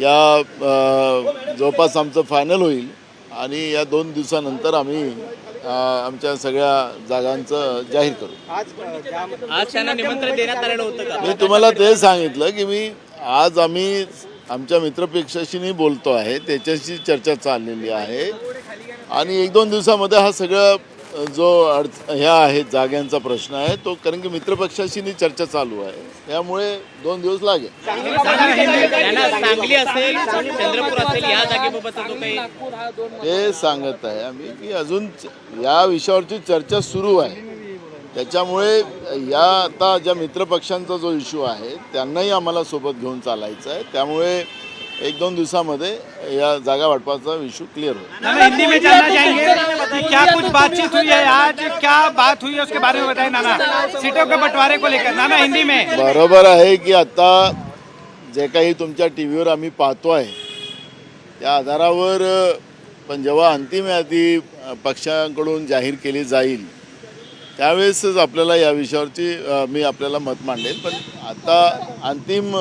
या जवळपास आमचं फायनल होईल. आणि या दोन दिवसानंतर आम्ही आमच्या सगळ्या जागांचं जाहीर करू. आज त्यांना निमंत्रण देण्यात आलेलं होतं का? मी तुम्हाला ते सांगितलं की मी आज आम्ही आमच्या मित्रपेक्षाशी बोलतो आहे. त्याच्याशी चर्चा चाललेली आहे. आणि एक दोन दिवसामध्ये हा सगळं जो अडच ह्या आहेत जाग्यांचा प्रश्न आहे तो कारण की मित्रपक्षाशी चर्चा चालू आहे. त्यामुळे दोन दिवस लागेल. ते सांगत आहे आम्ही की अजून या विषयावरची चर्चा सुरू आहे. त्याच्यामुळे या आता ज्या मित्रपक्षांचा जो इश्यू आहे त्यांनाही आम्हाला सोबत घेऊन चालायचं आहे. त्यामुळे एक दोन दिवसामध्ये या जागा वाटपाचा इश्यू क्लिअर होईल. नाना हिंदी में जानना चाहेंगे कि क्या कुछ बातचीत हुई है आज? क्या बात हुई है उसके बारे में बताएं नाना। सीटों के बंटवारे को लेकर नाना हिंदी में। बरोबर आहे की आता जे काही तुमच्या टी व्हीवर आम्ही पाहतो आहे त्या आधारावर पण जेव्हा अंतिम यादी पक्षांकडून जाहीर केली जाईल त्यावेळेसच आपल्याला या विषयावरची मी आपल्याला मत मांडेल पण आता अंतिम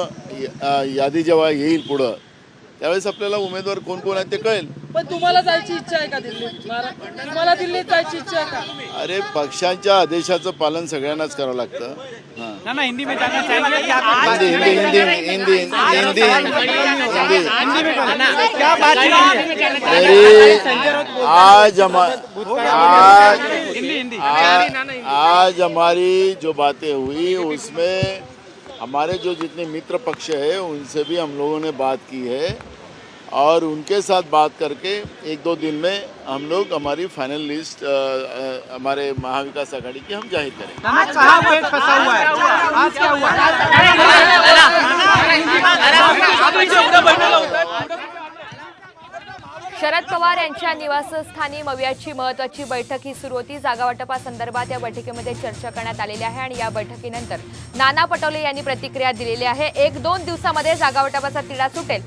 यादी जेव्हा येईल पुढं त्यावेळेस आपल्याला उमेदवार कोण कोण आहेत ते कळेल. पण तुम्हाला जायची इच्छा आहे का दिल्लीत? महारा- तुम्हाला दिल्लीत जायची इच्छा आहे का? अरे पक्षांच्या आदेशाचं पालन सगळ्यांनाच करावं लागतं. हां. हिंदी में क्या हिंदी हिंदी हिंदी हिंदी हिंदी हिंदी. क्या है आज हमा आज हिंदी हिंदी। आज आज हमारी जो बातें हुई उसमें हमारे जो जितने मित्र पक्ष है उनसे भी हम लोगों ने बात की है और उनके साथ बात करके एक दो दिन में हम लोग हमारी फाइनल लिस्ट अ, अ, हमारे महाविकास आघाड़ी की हम ज़ाहिर करें नाना कहाँ पेट फंसा हुआ है आज क्या हुआ शरद पवार यांच्या निवासस्थानी मवियाची महत्वाची बैठक ही सुरू होती. जागावाटपासंदर्भात या बैठकीमध्ये चर्चा करण्यात आलेली आहे आणि या बैठकीनंतर नाना पटोले यांनी प्रतिक्रिया दिलेली आहे. एक दोन दिवसामध्ये जागावाटपाचा तिढा सुटेल.